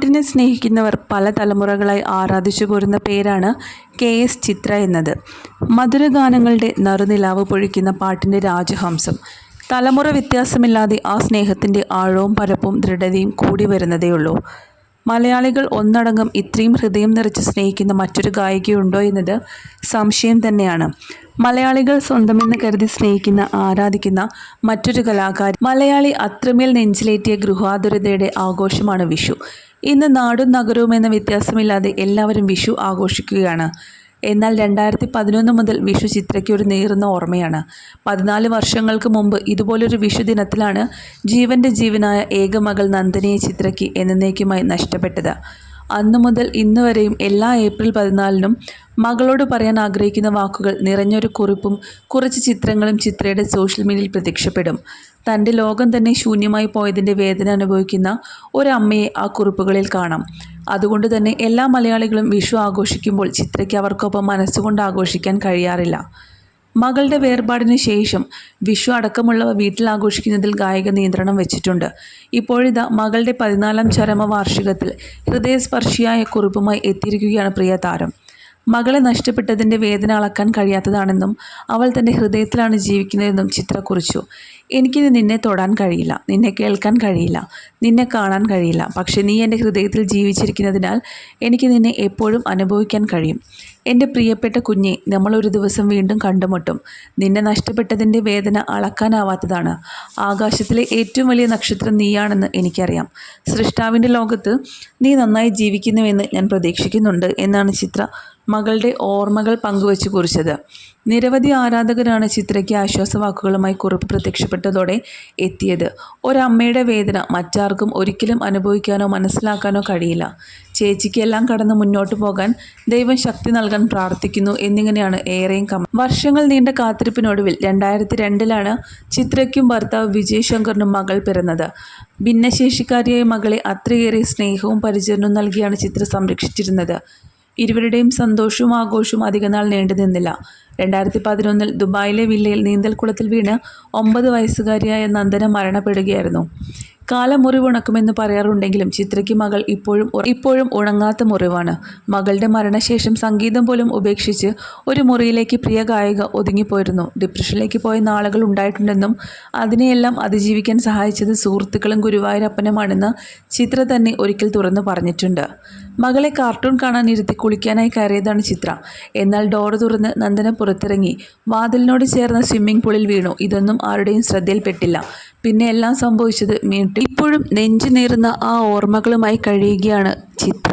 പാട്ടിനെ സ്നേഹിക്കുന്നവർ പല തലമുറകളായി ആരാധിച്ചു പോരുന്ന പേരാണ് കെ എസ് ചിത്ര എന്നത്. മധുരഗാനങ്ങളുടെ നറുനിലാവ് പൊഴിക്കുന്ന പാട്ടിന്റെ രാജഹംസം. തലമുറ വ്യത്യാസമില്ലാതെ ആ സ്നേഹത്തിന്റെ ആഴവും പരപ്പും ദൃഢതയും കൂടി വരുന്നതേയുള്ളൂ. മലയാളികൾ ഒന്നടങ്കം ഇത്രയും ഹൃദയം നിറച്ച് സ്നേഹിക്കുന്ന മറ്റൊരു ഗായികയുണ്ടോ എന്നത് സംശയം തന്നെയാണ്. മലയാളികൾ സ്വന്തമെന്ന് കരുതി സ്നേഹിക്കുന്ന ആരാധിക്കുന്ന മറ്റൊരു കലാകാരി. മലയാളി അത്രമേൽ നെഞ്ചിലേറ്റിയ ഗൃഹാതുരതയുടെ ആഘോഷമാണ് വിഷു. ഇന്ന് നാടും നഗരവും എന്ന വ്യത്യാസമില്ലാതെ എല്ലാവരും വിഷു ആഘോഷിക്കുകയാണ്. എന്നാൽ രണ്ടായിരത്തി പതിനൊന്ന് മുതൽ വിഷു ചിത്രയ്ക്ക് ഒരു നേറുന്ന ഓർമ്മയാണ്. പതിനാല് വർഷങ്ങൾക്ക് മുമ്പ് ഇതുപോലൊരു വിഷു ദിനത്തിലാണ് ജീവന്റെ ജീവനായ ഏകമകൾ നന്ദനയെ ചിത്രയ്ക്ക് എന്നേക്കുമായി നഷ്ടപ്പെട്ടത്. അന്നു മുതൽ ഇന്ന് വരെയും എല്ലാ ഏപ്രിൽ പതിനാലിനും മകളോട് പറയാൻ ആഗ്രഹിക്കുന്ന വാക്കുകൾ നിറഞ്ഞൊരു കുറിപ്പും കുറച്ച് ചിത്രങ്ങളും ചിത്രയുടെ സോഷ്യൽ മീഡിയയിൽ പ്രത്യക്ഷപ്പെടും. തന്റെ ലോകം തന്നെ ശൂന്യമായി പോയതിന്റെ വേദന അനുഭവിക്കുന്ന ഒരമ്മയെ ആ കുറിപ്പുകളിൽ കാണാം. അതുകൊണ്ട് തന്നെ എല്ലാ മലയാളികളും വിഷു ആഘോഷിക്കുമ്പോൾ ചിത്രയ്ക്ക് അവർക്കൊപ്പം മനസ്സുകൊണ്ട് ആഘോഷിക്കാൻ കഴിയാറില്ല. മകളുടെ വേർപാടിന് ശേഷം വിഷു അടക്കമുള്ളവ വീട്ടിൽ ആഘോഷിക്കുന്നതിൽ ഗായിക നിയന്ത്രണം വെച്ചിട്ടുണ്ട്. ഇപ്പോഴിതാ മകളുടെ പതിനാലാം ചരമ വാർഷികത്തിൽ ഹൃദയസ്പർശിയായ കുറിപ്പുമായി എത്തിയിരിക്കുകയാണ് പ്രിയ താരം. മകളെ നഷ്ടപ്പെട്ടതിന്റെ വേദന അളക്കാൻ കഴിയാത്തതാണെന്നും അവൾ തന്റെ ഹൃദയത്തിലാണ് ജീവിക്കുന്നതെന്നും ചിത്ര കുറിച്ചു. എനിക്കിത് നിന്നെ തൊടാൻ കഴിയില്ല. നിന്നെ കേൾക്കാൻ കഴിയില്ല. നിന്നെ കാണാൻ കഴിയില്ല. പക്ഷേ നീ എന്റെ ഹൃദയത്തിൽ ജീവിച്ചിരിക്കുന്നതിനാൽ എനിക്ക് നിന്നെ എപ്പോഴും അനുഭവിക്കാൻ കഴിയും. എന്റെ പ്രിയപ്പെട്ട കുഞ്ഞെ നമ്മളൊരു ദിവസം വീണ്ടും കണ്ടുമുട്ടും. നിന്നെ നഷ്ടപ്പെട്ടതിന്റെ വേദന അളക്കാനാവാത്തതാണ്. ആകാശത്തിലെ ഏറ്റവും വലിയ നക്ഷത്രം നീയാണെന്ന് എനിക്കറിയാം. സൃഷ്ടാവിന്റെ ലോകത്ത് നീ നന്നായി ജീവിക്കുന്നുവെന്ന് ഞാൻ പ്രതീക്ഷിക്കുന്നുണ്ട് എന്നാണ് ചിത്ര മകളുടെ ഓർമ്മകൾ പങ്കുവച്ച് കുറിച്ചത്. നിരവധി ആരാധകരാണ് ചിത്രയ്ക്ക് ആശ്വാസവാക്കുകളുമായി കുറിപ്പ് പ്രത്യക്ഷപ്പെട്ടതോടെ എത്തിയത്. ഒരമ്മയുടെ വേദന മറ്റാർക്കും ഒരിക്കലും അനുഭവിക്കാനോ മനസ്സിലാക്കാനോ കഴിയില്ല. ചേച്ചിക്ക് എല്ലാം കടന്ന് മുന്നോട്ട് പോകാൻ ദൈവം ശക്തി നൽകാൻ പ്രാർത്ഥിക്കുന്നു എന്നിങ്ങനെയാണ് ഏറെയും കമ വർഷങ്ങൾ നീണ്ട കാത്തിരിപ്പിനൊടുവിൽ രണ്ടായിരത്തി രണ്ടിലാണ് ചിത്രയ്ക്കും ഭർത്താവ് വിജയ് ശങ്കറിനും മകൾ പിറന്നത്. ഭിന്നശേഷിക്കാരിയായ മകളെ അത്രയേറെ സ്നേഹവും പരിചരണവും നൽകിയാണ് ചിത്ര സംരക്ഷിച്ചിരുന്നത്. ഇരുവരുടെയും സന്തോഷവും ആഘോഷവും അധികനാൾ നീണ്ടു നിന്നില്ല. രണ്ടായിരത്തി പതിനൊന്നിൽ ദുബായിലെ വില്ലയിൽ നീന്തൽക്കുളത്തിൽ വീണ് ഒമ്പത് വയസ്സുകാരിയായ നന്ദന മരണപ്പെടുകയായിരുന്നു. കാലം മുറിവുണക്കുമെന്ന് പറയാറുണ്ടെങ്കിലും ചിത്രയ്ക്ക് മകൾ ഇപ്പോഴും ഇപ്പോഴും ഉണങ്ങാത്ത മുറിവാണ്. മകളുടെ മരണശേഷം സംഗീതം പോലും ഉപേക്ഷിച്ച് ഒരു മുറിയിലേക്ക് പ്രിയ ഗായിക ഒതുങ്ങിപ്പോയിരുന്നു. ഡിപ്രഷനിലേക്ക് പോയ നാളുകൾ ഉണ്ടായിട്ടുണ്ടെന്നും അതിനെയെല്ലാം അതിജീവിക്കാൻ സഹായിച്ചത് സുഹൃത്തുക്കളും ഗുരുവായൂരപ്പനുമാണെന്ന് ചിത്ര തന്നെ ഒരിക്കൽ തുറന്നു പറഞ്ഞിട്ടുണ്ട്. മകളെ കാർട്ടൂൺ കാണാൻ ഇരുത്തി കുളിക്കാനായി കയറിയതാണ് ചിത്ര. എന്നാൽ ഡോർ തുറന്ന് നന്ദന പുറത്തിറങ്ങി. വാതിലിനോട് ചേർന്ന സ്വിമ്മിംഗ് പൂളിൽ വീണു. ഇതൊന്നും ആരുടെയും ശ്രദ്ധയിൽപ്പെട്ടില്ല. പിന്നെ എല്ലാം സംഭവിച്ചത് മീൻ ഇപ്പോഴും നെഞ്ചു നീറുന്ന ആ ഓർമ്മകളുമായി കഴിയുകയാണ് ചിത്ര.